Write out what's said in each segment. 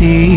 தீ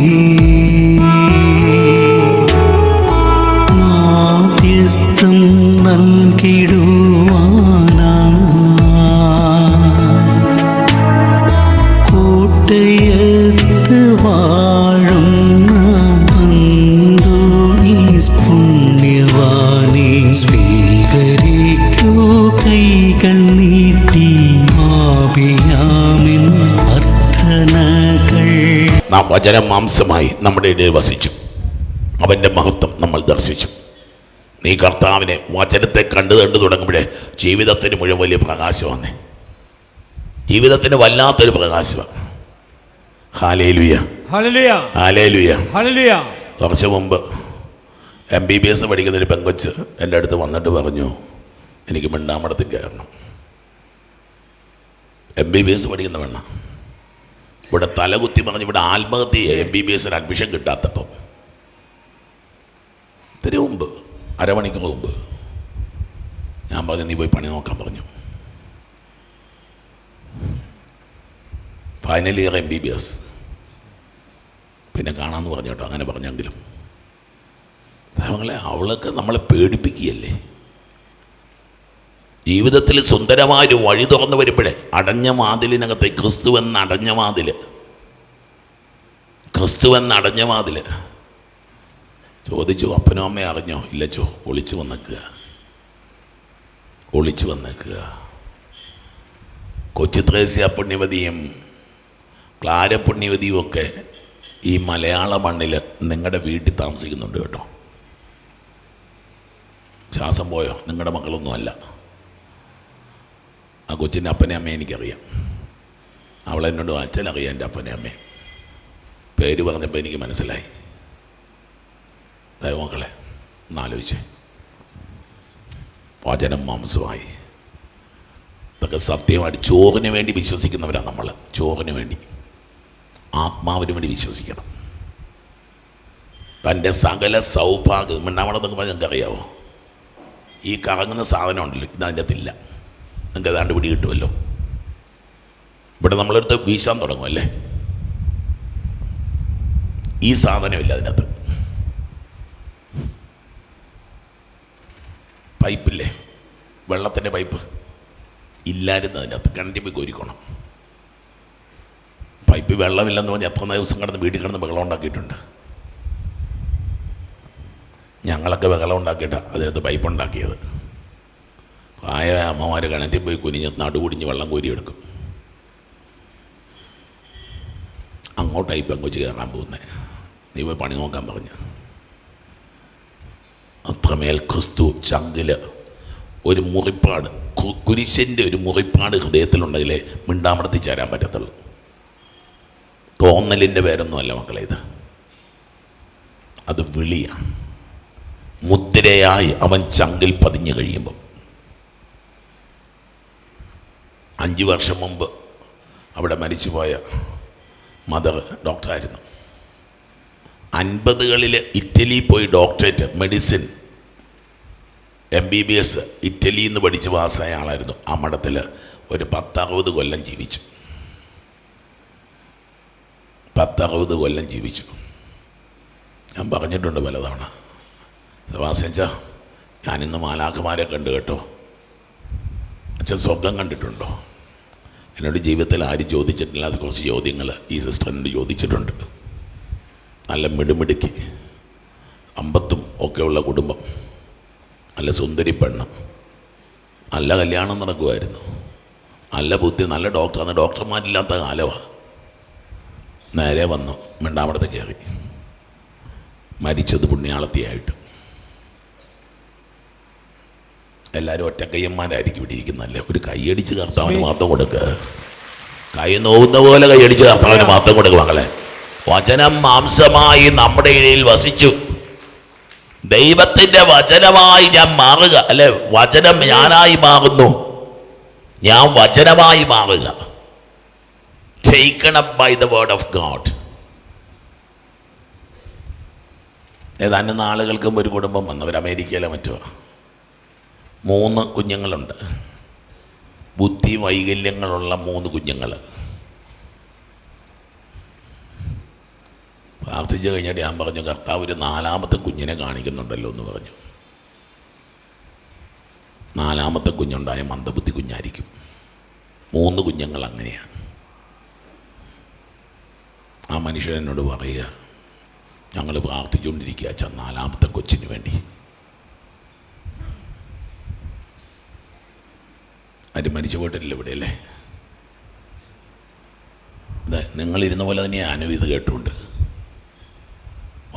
വചനം മാംസമായി നമ്മുടെ ഇടയിൽ വസിച്ചു. അവന്റെ മഹത്വം നമ്മൾ ദർശിച്ചു. നീ കർത്താവിനെ വചനത്തെ കണ്ടു കണ്ടു തുടങ്ങുമ്പോഴേ ജീവിതത്തിന് മുഴുവൻ വലിയ പ്രകാശമാണ് ജീവിതത്തിന് വല്ലാത്തൊരു പ്രകാശമാണ് ഹാലേലുയ. ഹാലേലുയ. ഹല്ലേലൂയ കുറച്ച് മുമ്പ് എം ബി ബി എസ് പഠിക്കുന്ന ഒരു പെങ്കൊച്ച് എന്റെ അടുത്ത് വന്നിട്ട് പറഞ്ഞു എനിക്ക് മിണ്ടാമടത്തിൽ കയറണം. എം ബി ബി എസ് പഠിക്കുന്ന പെണ്ണ. ഇവിടെ തലകുത്തി പറഞ്ഞ് ഇവിടെ ആത്മഹത്യ എം ബി ബി എസിന് അഡ്മിഷൻ കിട്ടാത്തപ്പോൾ ഇത്തിരി മുമ്പ് അരമണിക്കൂർ മുമ്പ് ഞാൻ പറഞ്ഞു നീ പോയി പണി നോക്കാൻ പറഞ്ഞു. Final year M B B S പിന്നെ കാണാമെന്ന് പറഞ്ഞു കേട്ടോ അങ്ങനെ പറഞ്ഞെങ്കിലും. അവളൊക്കെ നമ്മളെ പേടിപ്പിക്കുകയല്ലേ? ജീവിതത്തിൽ സുന്ദരമായൊരു വഴി തുറന്നു വരുമ്പോഴേ അടഞ്ഞ മാതിലിനകത്തെ ക്രിസ്തു എന്ന അടഞ്ഞ വാതിൽ ക്രിസ്തു എന്ന അടഞ്ഞ വാതിൽ ചോദിച്ചു അപ്പനോ അമ്മയും അറിഞ്ഞോ? ഇല്ല ചോ ഒളിച്ചു വന്നേക്കുക. ഒളിച്ചു വന്നേക്കുക. കൊച്ചു ത്രേസ്യ പുണ്യവതിയും ക്ലാര പുണ്യവതിയും ഒക്കെ ഈ മലയാള മണ്ണിൽ നിങ്ങളുടെ വീട്ടിൽ താമസിക്കുന്നുണ്ട് കേട്ടോ. ശ്വാസം പോയോ? നിങ്ങളുടെ മക്കളൊന്നും അല്ല ആ കൊച്ചിന്റെ അപ്പനെ അമ്മയെ എനിക്കറിയാം. അവളെന്നോട് അച്ഛനറിയാം എന്റെ അപ്പനെ അമ്മയെ. പേര് പറഞ്ഞപ്പോൾ എനിക്ക് മനസ്സിലായി. ദൈവമക്കളെ ഒന്നാലോചിച്ചേ വചനം മാംസമായി. ഇതൊക്കെ സത്യമായിട്ട് ചോറിന് വേണ്ടി വിശ്വസിക്കുന്നവരാണ് നമ്മൾ ചോറിന് വേണ്ടി. ആത്മാവിന് വേണ്ടി വിശ്വസിക്കണം. തന്റെ സകല സൗഭാഗ്യം മിണ്ടാമണമെന്നൊക്കെ പറഞ്ഞാൽ അറിയാവോ ഈ കറങ്ങുന്ന സാധനം ഉണ്ടല്ലോ ഇതിനകത്തില്ല നിങ്ങൾക്ക് ഏതാണ്ട് പിടി കിട്ടുമല്ലോ. ഇവിടെ നമ്മളെടുത്ത് വീശാൻ തുടങ്ങും അല്ലേ ഈ സാധനമില്ല അതിനകത്ത്. പൈപ്പില്ലേ? വെള്ളത്തിന്റെ പൈപ്പ്. ഇല്ലായിരുന്നു അതിനകത്ത്. കിണറ്റി പോയി കോരിക്കണം. പൈപ്പ് വെള്ളമില്ലെന്ന് പറഞ്ഞ് എത്ര ദിവസം കടന്ന് വീട്ടിൽ കിടന്ന് ബഹളം ഉണ്ടാക്കിയിട്ടുണ്ട്. ഞങ്ങളൊക്കെ ബഹളം ഉണ്ടാക്കിയിട്ടാണ് അതിനകത്ത് പൈപ്പ് ഉണ്ടാക്കിയത്. പ്രായ അമ്മമാർ കിണറ്റിൽ പോയി കുനിഞ്ഞ് നടുകുടിഞ്ഞ് വെള്ളം കോരിയെടുക്കും. അങ്ങോട്ടായി പെങ്കൊച്ച് കയറാൻ പോകുന്നത് നീ പോയി പണി നോക്കാൻ പറഞ്ഞു. അത്രമേൽ ക്രിസ്തു ചങ്കിൽ ഒരു മുറിപ്പാട് കുരിശിന്റെ ഒരു മുറിപ്പാട് ഹൃദയത്തിലുണ്ടെങ്കിലേ മിണ്ടാമടത്തി ചേരാൻ പറ്റത്തുള്ളൂ. തോന്നലിന്റെ പേരൊന്നുമല്ല മക്കളെ ഇത്. അത് വിളിയാണ് മുദ്രയായി അവൻ ചങ്കിൽ പതിഞ്ഞു കഴിയുമ്പോൾ അഞ്ച് വർഷം മുമ്പ് അവിടെ മരിച്ചുപോയ മദർ ഡോക്ടറായിരുന്നു അൻപതുകളിൽ ഇറ്റലിയിൽ പോയി doctorate medicine M B B S ഇറ്റലിയിൽ നിന്ന് പഠിച്ച് പാസ്സായ ആളായിരുന്നു. ആ മഠത്തിൽ ഒരു പത്തറുപത് കൊല്ലം ജീവിച്ചു. പത്തറുപത് കൊല്ലം ജീവിച്ചു. ഞാൻ പറഞ്ഞിട്ടുണ്ട് പലതവണ. സെബാസ്റ്റ്യൻച്ച ഞാനിന്ന് മാലാഖമാരെ കണ്ടു കേട്ടോ. അച്ഛൻ സ്വപ്നം കണ്ടിട്ടുണ്ടോ? എന്നോട് ജീവിതത്തിൽ ആരും ചോദിച്ചിട്ടില്ലാത്ത കുറച്ച് ചോദ്യങ്ങൾ ഈ സിസ്റ്ററിനോട് ചോദിച്ചിട്ടുണ്ട്. നല്ല മിടുമിടുക്കി അമ്പത്തും ഒക്കെയുള്ള കുടുംബം നല്ല സുന്ദരി പെണ്ണ് നല്ല കല്യാണം നടക്കുമായിരുന്നു. നല്ല ബുദ്ധി നല്ല ഡോക്ടർ അന്ന് ഡോക്ടർമാരില്ലാത്ത കാലമാണ് നേരെ വന്നു മിണ്ടാമടത്ത് കയറി. മരിച്ചത് പുണ്യാളത്തിയായിട്ട്. എല്ലാവരും ഒറ്റക്കയ്യന്മാരായിരിക്കും ഇവിടെ ഇരിക്കുന്നല്ലേ ഒരു കൈയടിച്ച് കർത്താവിന് മാത്രം കൊടുക്കുക കൈ നോവുന്ന പോലെ കൈയടിച്ച് കർത്താവിന് മാത്രം കൊടുക്കുക മകളെ വചനം മാംസമായി നമ്മുടെ ഇടയിൽ വസിച്ചു. ദൈവത്തിന്റെ വചനമായി ഞാൻ മാറുക. അല്ലെ? വചനം ഞാനായി മാറുന്നു. ഞാൻ വചനമായി മാറുക. Taken up by the word of God ഏതാനും നാളുകൾക്കും ഒരു കുടുംബം വന്നവർ അമേരിക്കയിലെ മറ്റോ. മൂന്ന് കുഞ്ഞുങ്ങളുണ്ട്. ബുദ്ധി വൈകല്യങ്ങളുള്ള മൂന്ന് കുഞ്ഞുങ്ങൾ പ്രാർത്ഥിച്ചു കഴിഞ്ഞിട്ട് ഞാൻ പറഞ്ഞു കർത്താവ് ഒരു നാലാമത്തെ കുഞ്ഞിനെ കാണിക്കുന്നുണ്ടല്ലോ എന്ന് പറഞ്ഞു. നാലാമത്തെ കുഞ്ഞുണ്ടായ മന്ദബുദ്ധി കുഞ്ഞായിരിക്കും. മൂന്ന് കുഞ്ഞുങ്ങൾ അങ്ങനെയാണ്. ആ മനുഷ്യൻ എന്നോട് പറയുക ഞങ്ങൾ പ്രാർത്ഥിച്ചുകൊണ്ടിരിക്കുക അച്ഛൻ നാലാമത്തെ കൊച്ചിന് വേണ്ടി. അത് മരിച്ചു പോയിട്ടില്ല ഇവിടെ അല്ലേ? അതെ നിങ്ങളിരുന്ന പോലെ തന്നെ ഞാനും ഇത് കേട്ടുകൊണ്ട്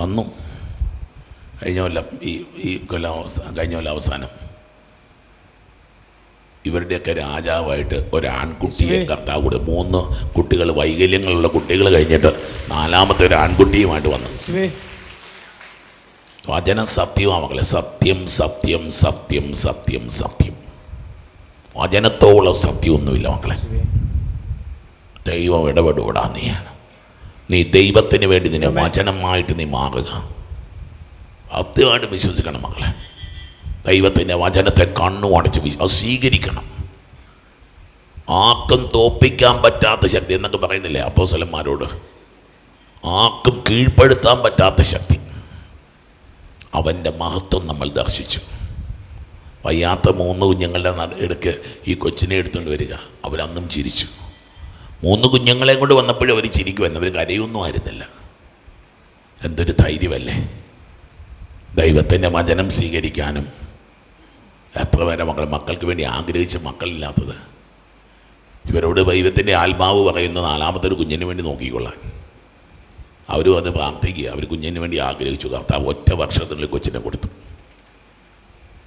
വന്നു. കഴിഞ്ഞ കൊല്ലം ഈ ഈ കൊല്ലം അവസാനം കഴിഞ്ഞ കൊല്ലം അവസാനം ഇവരുടെയൊക്കെ രാജാവായിട്ട് ഒരാൺകുട്ടിയെ കർത്താവ് കൂടെ മൂന്ന് കുട്ടികൾ വൈകല്യങ്ങളുള്ള കുട്ടികൾ കഴിഞ്ഞിട്ട് നാലാമത്തെ ഒരു ആൺകുട്ടിയുമായിട്ട് വന്നു. വചനം സത്യമാണ് മക്കളെ സത്യം സത്യം സത്യം സത്യം സത്യം. വചനത്തോളം സത്യമൊന്നുമില്ല മക്കളെ. ദൈവം ഇടപെടൂടാ നീ. നീ ദൈവത്തിന് വേണ്ടി നിന്നെ വചനമായിട്ട് നീ മാറുക. സത്യമായിട്ട് വിശ്വസിക്കണം മക്കളെ. ദൈവത്തിന്റെ വചനത്തെ കണ്ണു അടച്ച് വിശ്വ സ്വീകരിക്കണം. ആർക്കും തോപ്പിക്കാൻ പറ്റാത്ത ശക്തി എന്നൊക്കെ പറയുന്നില്ലേ അപ്പോസലന്മാരോട്? ആർക്കും കീഴ്പ്പെടുത്താൻ പറ്റാത്ത ശക്തി. അവന്റെ മഹത്വം നമ്മൾ ദർശിച്ചു. വയ്യാത്ത മൂന്ന് കുഞ്ഞുങ്ങളുടെ ഇടയ്ക്ക് ഈ കൊച്ചിനെ എടുത്തുകൊണ്ട് വരിക. അവരന്നും ചിരിച്ചു. മൂന്ന് കുഞ്ഞുങ്ങളെയും കൊണ്ട് വന്നപ്പോഴും അവർ ചിരിക്കുമായിരുന്നു അവർ കരയൊന്നും ആയിരുന്നില്ല. എന്തൊരു ധൈര്യമല്ലേ? ദൈവത്തിന്റെ വചനം സ്വീകരിക്കാനും എത്ര പേരെ മക്കൾ മക്കൾക്ക് വേണ്ടി ആഗ്രഹിച്ച മക്കളില്ലാത്തത്. ഇവരോട് ദൈവത്തിന്റെ ആത്മാവ് പറയുന്ന നാലാമത്തെ ഒരു കുഞ്ഞിന് വേണ്ടി നോക്കിക്കൊള്ളാൻ. അവരും അത് പ്രാർത്ഥിക്കുക. അവർ കുഞ്ഞിന് വേണ്ടി ആഗ്രഹിച്ചു. കർത്താവ് ഒറ്റ വർഷത്തിനുള്ളിൽ കൊച്ചിനെ കൊടുത്തു.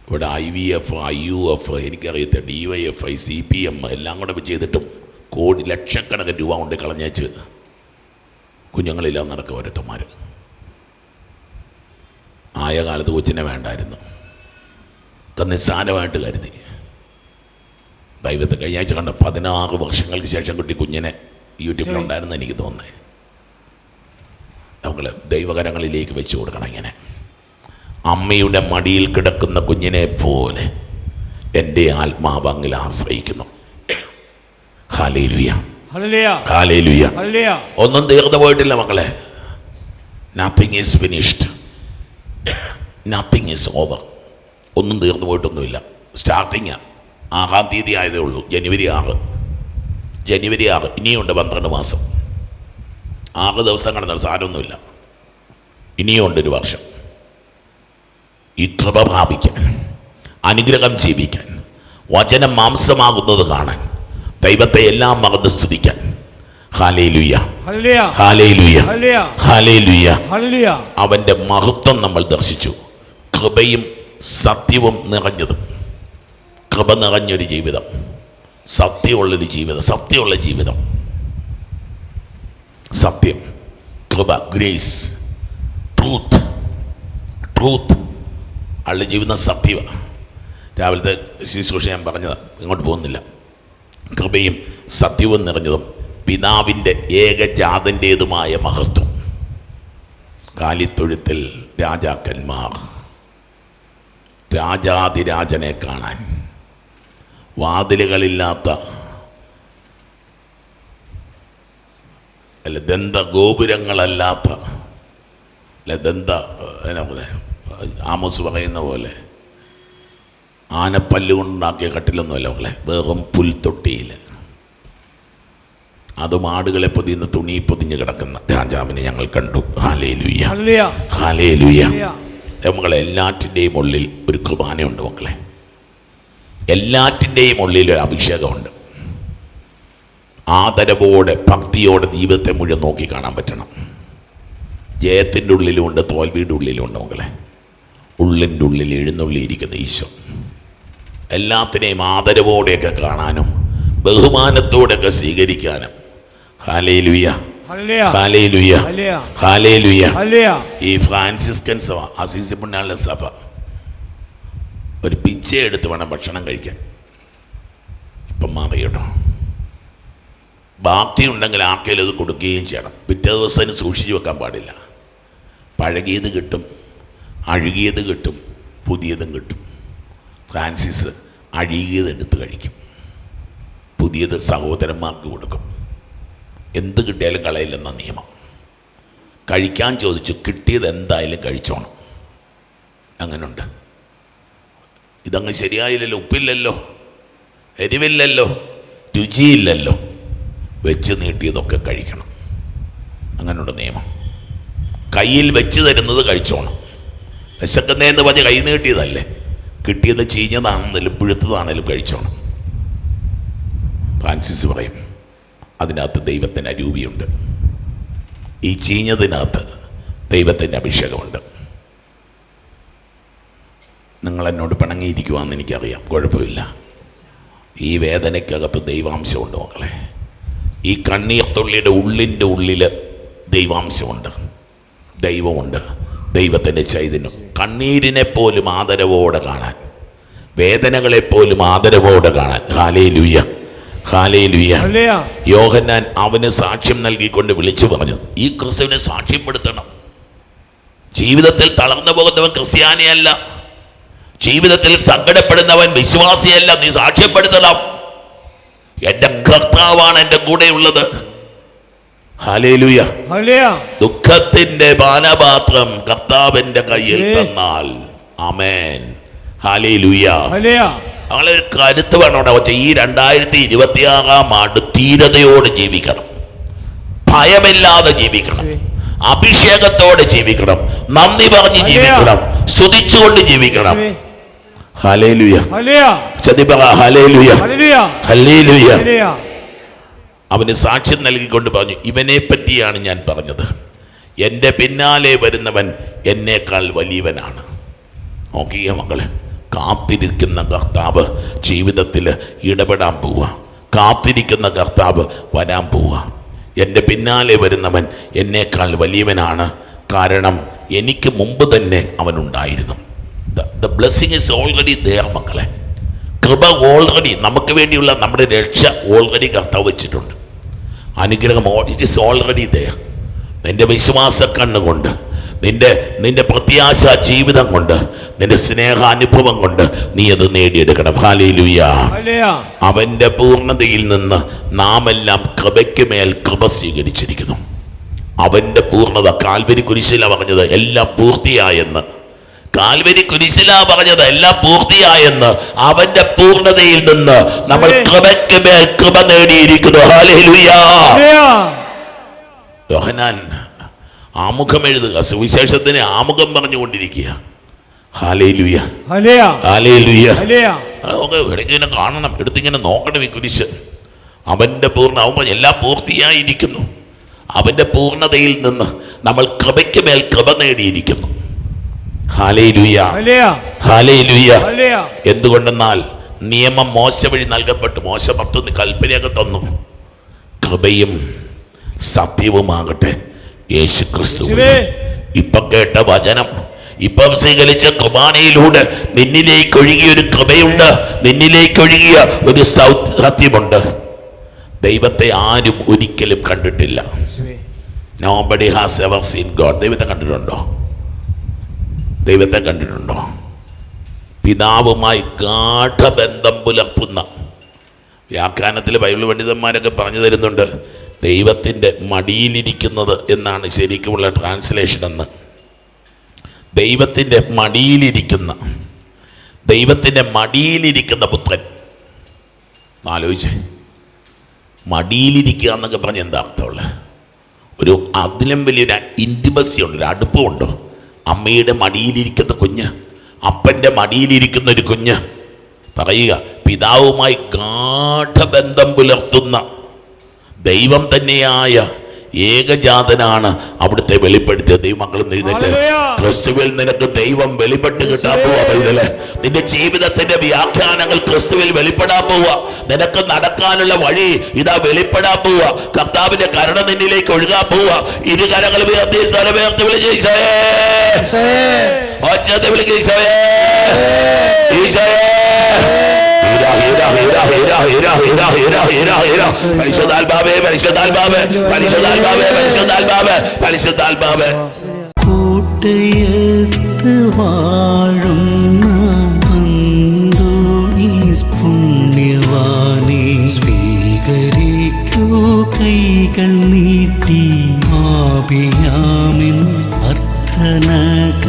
ഇവിടെ I V F I U F എനിക്കറിയത്തെ D Y F I C P M എല്ലാം കൂടെ ചെയ്തിട്ടും കോടി ലക്ഷക്കണക്കിന് രൂപ കൊണ്ട് കളഞ്ഞേച്ച് കുഞ്ഞുങ്ങളില്ലാതെ നടക്കുക ഓരോരുത്തന്മാർ ആയ കാലത്ത് കൊച്ചിനെ വേണ്ടായിരുന്നു. തന്നെ നിസ്സാരമായിട്ട് കരുതി. ദൈവത്തെ കഴിഞ്ഞ ആഴ്ച കണ്ട പതിനാറ് വർഷങ്ങൾക്ക് ശേഷം കുട്ടി കുഞ്ഞിനെ യൂട്യൂബിലുണ്ടായിരുന്നു എനിക്ക് തോന്നുന്നത് നമ്മൾ ദൈവകരങ്ങളിലേക്ക് വെച്ച് കൊടുക്കണം ഇങ്ങനെ. അമ്മയുടെ മടിയിൽ കിടക്കുന്ന കുഞ്ഞിനെ പോലെ എന്റെ ആത്മാവ് അങ്ങിൽ ആശ്രയിക്കുന്നു. ഒന്നും തീർന്നു പോയിട്ടില്ല മക്കളെ. Nothing is finished nothing is over ഒന്നും തീർന്നു പോയിട്ടൊന്നുമില്ല. സ്റ്റാർട്ടിങ് ആറാം തീയതി ആയതേ ഉള്ളൂ. ജനുവരി ആറ്. ജനുവരി ആറ്. ഇനിയുണ്ട് പന്ത്രണ്ട് മാസം. ആറ് ദിവസം കടന്നാൽ സാരമൊന്നുമില്ല. ഇനിയുണ്ട് ഒരു വർഷം. ഈ കൃപ പ്രാപിക്കാൻ അനുഗ്രഹം ജീവിക്കാൻ വചനം മാംസമാകുന്നത് കാണാൻ ദൈവത്തെ എല്ലാം മറന്ന് സ്തുതിക്കാൻ. അവന്റെ മഹത്വം നമ്മൾ ദർശിച്ചു. കൃപയും സത്യവും നിറഞ്ഞതും. കൃപ നിറഞ്ഞൊരു ജീവിതം. സത്യമുള്ളൊരു ജീവിതം. സത്യമുള്ള ജീവിതം. സത്യം. കൃപ ഗ്രേസ് ട്രൂത്ത്. ട്രൂത്ത്. ആളുടെ ജീവിതം സത്യവ രാവിലത്തെ ശുശ്രൂഷ ഞാൻ പറഞ്ഞതാണ് ഇങ്ങോട്ട് പോകുന്നില്ല. കൃപയും സത്യവും നിറഞ്ഞതും പിതാവിന്റെ ഏകജാതന്റേതുമായ മഹത്വം. കാലിത്തൊഴുത്തിൽ രാജാക്കന്മാർ രാജാതിരാജനെ കാണാൻ. വാതിലുകളില്ലാത്ത അല്ല ദന്ത ഗോപുരങ്ങളല്ലാത്ത അല്ല ദന്ത എന്നാ ആമോസ് പറയുന്ന പോലെ ആനപ്പല്ല് കൊണ്ടുണ്ടാക്കിയ കട്ടിലൊന്നുമല്ല മകളെ വെറും പുൽത്തൊട്ടിയിൽ അതും ആടുകളെ പൊതിയുന്ന തുണി പൊതിഞ്ഞ് കിടക്കുന്ന രാജാവിനെ ഞങ്ങൾ കണ്ടു. ഹാലേ ലുയ്യ ഹാലേ ലുയ്യ മക്കളെ എല്ലാറ്റിന്റെയും ഉള്ളിൽ ഒരു കുർബാനയുണ്ട് മക്കളെ. എല്ലാറ്റിന്റെയും ഉള്ളിൽ ഒരു അഭിഷേകമുണ്ട്. ആദരവോടെ ഭക്തിയോടെ ജീവിതത്തെ മുഴുവൻ നോക്കി കാണാൻ പറ്റണം. ജയത്തിന്റെ ഉള്ളിലുമുണ്ട് തോൽവിയുടെ ഉള്ളിലുമുണ്ട് മക്കളെ. ഉള്ളിന്റെ ഉള്ളിൽ എഴുന്നള്ളിയിരിക്കുന്ന ഈശോ. എല്ലാത്തിനെയും ആദരവോടെയൊക്കെ കാണാനും ബഹുമാനത്തോടെയൊക്കെ സ്വീകരിക്കാനും. ഹാലേ ലുയ്യ ഹാലയിലുയ്യ ഹാലേ ലുയ്യ ഹാലേ ലുയ്യ ഈ ഫ്രാൻസിസ്കൻ സഭ അസീസി പുണ്യാള സഭ ഒരു പിച്ച എടുത്ത് വേണം ഭക്ഷണം കഴിക്കാൻ. ഇപ്പം മാറി കേട്ടോ. ബാക്കി ഉണ്ടെങ്കിൽ ആർക്കെങ്കിലും അത് കൊടുക്കുകയും ചെയ്യണം. പിറ്റേ ദിവസത്തിന് സൂക്ഷിച്ചു വെക്കാൻ പാടില്ല. പഴകിയത് കിട്ടും. അഴുകിയത് കിട്ടും പുതിയതും കിട്ടും. ഫ്രാൻസിസ് അഴുകിയത് എടുത്ത് കഴിക്കും. പുതിയത് സഹോദരന്മാർക്ക് കൊടുക്കും. എന്ത് കിട്ടിയാലും കളയില്ലെന്ന നിയമം. കഴിക്കാൻ ചോദിച്ചു കിട്ടിയത് എന്തായാലും കഴിച്ചോണം. അങ്ങനുണ്ട്. ഇതങ്ങ് ശരിയായില്ലല്ലോ ഉപ്പില്ലല്ലോ എരിവില്ലല്ലോ രുചിയില്ലല്ലോ. വെച്ച് നീട്ടിയതൊക്കെ കഴിക്കണം. അങ്ങനെയുണ്ട് നിയമം. കയ്യിൽ വെച്ച് തരുന്നത് കഴിച്ചോണം. വിശക്കുന്നതെന്ന് പറഞ്ഞ് കൈ നീട്ടിയതല്ലേ? കിട്ടിയത് ചീഞ്ഞതാണെന്നാലും പുഴുത്തതാണെങ്കിലും കഴിച്ചോണം. ഫ്രാൻസിസ് പറയും അതിനകത്ത് ദൈവത്തിന് അരൂപിയുണ്ട്. ഈ ചീഞ്ഞതിനകത്ത് ദൈവത്തിന്റെ അഭിഷേകമുണ്ട്. നിങ്ങൾ എന്നോട് പിണങ്ങിയിരിക്കുവാന്ന് എനിക്കറിയാം. കുഴപ്പമില്ല. ഈ വേദനയ്ക്കകത്ത് ദൈവാംശമുണ്ട് മക്കളെ. ഈ കണ്ണീർ തുള്ളിയുടെ ഉള്ളിന്റെ ഉള്ളിൽ ദൈവാംശമുണ്ട്. ദൈവമുണ്ട്. ദൈവത്തിന്റെ ചൈതന്യം. കണ്ണീരിനെ പോലും ആദരവോടെ കാണാൻ. വേദനകളെ പോലും ആദരവോടെ കാണാൻ. ഹാലേ ലുയ്യ ഹാലേ ലുയ്യ. യോഹന്നാൻ അവന് സാക്ഷ്യം നൽകിക്കൊണ്ട് വിളിച്ചു പറഞ്ഞു ഈ ക്രിസ്തുവിനെ സാക്ഷ്യപ്പെടുത്തണം. ജീവിതത്തിൽ തളർന്നു പോകുന്നവൻ ക്രിസ്ത്യാനിയല്ല. ജീവിതത്തിൽ സങ്കടപ്പെടുന്നവൻ വിശ്വാസിയല്ല. നീ സാക്ഷ്യപ്പെടുത്തണം. എന്റെ കർത്താവാണ് എന്റെ കൂടെയുള്ളത്. ദുഃഖത്തിന്റെ പാനപാത്രം കർത്താവിന്റെ കയ്യിൽ തന്നാൽ. Amen hallelujah. ഒരു കരുത്ത് വേണം അവിടെ വെച്ചാൽ ഈ രണ്ടായിരത്തി ഇരുപത്തി ആറാം ആണ്ട് ധീരതയോട് ജീവിക്കണം. ഭയമില്ലാതെ ജീവിക്കണം. അഭിഷേകത്തോടെ ജീവിക്കണം. നന്ദി പറഞ്ഞ് ജീവിക്കണം. സ്തുതിച്ചുകൊണ്ട് ജീവിക്കണം. ഹലേലുയ. ഹല്ലേലൂയ. ചതി പറ. ഹലേലുയ. ഹലേലുയ. ഹല്ലേലൂയ. അവന് സാക്ഷ്യം നൽകിക്കൊണ്ട് പറഞ്ഞു ഇവനെ പറ്റിയാണ് ഞാൻ പറഞ്ഞത്. എന്റെ പിന്നാലെ വരുന്നവൻ എന്നേക്കാൾ വലിയവനാണ്. നോക്കിയ മക്കളെ കാത്തിരിക്കുന്ന കർത്താവ് ജീവിതത്തിൽ ഇടപെടാൻ പോവുക. കാത്തിരിക്കുന്ന കർത്താവ് വരാൻ പോവുക. എന്റെ പിന്നാലെ വരുന്നവൻ എന്നേക്കാൾ വലിയവനാണ്. കാരണം എനിക്ക് മുമ്പ് തന്നെ അവനുണ്ടായിരുന്നു. The blessing is already there മക്കളെ. കൃപ ഓൾറെഡി നമുക്ക് വേണ്ടിയുള്ള നമ്മുടെ രക്ഷ ഓൾറെഡി കർത്താവ് വെച്ചിട്ടുണ്ട്. അനുഗ്രഹം ഇറ്റ് ഇസ് ഓൾറെഡി ദയർ നിന്റെ വിശ്വാസ കണ്ണുകൊണ്ട് നിന്റെ നിന്റെ പ്രത്യാശ ജീവിതം കൊണ്ട് നിന്റെ സ്നേഹ അനുഭവം കൊണ്ട് നീ അത് നേടിയെടുക്കണം. ഹാലേലുയ. അവന്റെ പൂർണതയിൽ നിന്ന് നാം എല്ലാം കൃപയ്ക്ക് മേൽ കൃപ സ്വീകരിച്ചിരിക്കുന്നു. അവന്റെ പൂർണത കാൽവരി കുരിശില പറഞ്ഞത് എല്ലാം പൂർത്തിയായെന്ന്. കാൽവരി കുരിശില പറഞ്ഞത് എല്ലാം പൂർത്തിയായെന്ന് അവന്റെ പൂർണതയിൽ നിന്ന് നമ്മൾ കൃപയ്ക്ക് മേൽ കൃപ നേടിയിരിക്കുന്നു. യോഹനാൻ ആമുഖം എഴുതുക. സുവിശേഷത്തിന് ആമുഖം പറഞ്ഞുകൊണ്ടിരിക്കുക ഇടയ്ക്കിങ്ങനെ കാണണം. എടുത്തിങ്ങനെ നോക്കണം ഈ കുരിശ്. അവന്റെ പൂർണ അവൻ എല്ലാം പൂർത്തിയായിരിക്കുന്നു. അവന്റെ പൂർണതയിൽ നിന്ന് നമ്മൾ കൃപയ്ക്ക് മേൽ കൃപ നേടിയിരിക്കുന്നു ഹാലേലുയ ഹല്ലേലൂയ. Hallelujah hallelujah. എന്തുകൊണ്ടെന്നാൽ നിയമം മോശ വഴി നൽകപ്പെട്ടു. മോശ പത്തൊന്ന് കൽപ്പനയൊക്കെ തന്നു. കൃപയും സത്യവുമാകട്ടെ. യേശു ക്രിസ്തു. ഇപ്പൊ കേട്ട വചനം ഇപ്പം സ്വീകരിച്ച കുർബാനയിലൂടെ നിന്നിലേക്ക് ഒഴുകിയ ഒരു കൃപയുണ്ട്. നിന്നിലേക്ക് ഒഴുകിയ ഒരു സത്യമുണ്ട്. ദൈവത്തെ ആരും ഒരിക്കലും കണ്ടിട്ടില്ല. Nobody has ever seen God ദൈവത്തെ കണ്ടിട്ടുണ്ടോ? ദൈവത്തെ കണ്ടിട്ടുണ്ടോ? പിതാവുമായി ഗാഠബന്ധം പുലർത്തുന്ന. വ്യാഖ്യാനത്തിൽ ബൈബിൾ പണ്ഡിതന്മാരൊക്കെ പറഞ്ഞു തരുന്നുണ്ട് ദൈവത്തിന്റെ മടിയിലിരിക്കുന്നത് എന്നാണ് ശരിക്കുമുള്ള ട്രാൻസ്ലേഷൻ എന്ന്. ദൈവത്തിന്റെ മടിയിലിരിക്കുന്ന ദൈവത്തിന്റെ മടിയിലിരിക്കുന്ന പുത്രൻ. ആലോചിച്ചേ. മടിയിലിരിക്കുക എന്നൊക്കെ പറഞ്ഞ് എന്താ അർത്ഥമുള്ളത്? ഒരു അതിലും വലിയൊരു ഇന്റിമസി ഉണ്ട് ഒരു അടുപ്പമുണ്ടോ. അമ്മയുടെ മടിയിലിരിക്കുന്ന കുഞ്ഞ് അപ്പന്റെ മടിയിലിരിക്കുന്ന ഒരു കുഞ്ഞ്. പറയുക പിതാവുമായി ഗാഠബന്ധം പുലർത്തുന്ന ദൈവം തന്നെയായ ഏകജാതനാണ് അവിടുത്തെ വെളിപ്പെടുത്തിയ ദൈവമക്കൾ എഴുന്നേറ്റ്. ഹല്ലേലൂയ. ക്രിസ്തുവിൽ നിനക്ക് ദൈവം വെളിപ്പെട്ട് കിട്ടാൻ പോവാ പൈതലെ നിന്റെ ജീവിതത്തിന്റെ വ്യാഖ്യാനങ്ങൾ ക്രിസ്തുവിൽ വെളിപ്പെടാൻ പോവുക നിനക്ക് നടക്കാനുള്ള വഴി ഇതാ വെളിപ്പെടാൻ പോവുക കർത്താവിന്റെ കരുണ നിന്നിലേക്ക് ഒഴുകാൻ പോവുക ഇരു കരങ്ങൾ ഉയർത്തി സ്വരമേർത്തി വിളിച്ച് ഈശോയേ. ഒച്ചത്തെ വിളിക്ക് ഈശോയേ. ഈശോയേ. പരിശുദ്ധാത്മാവേ കൈകൾ നീട്ടി ആപിയാമിൻ അർത്ഥനകൾ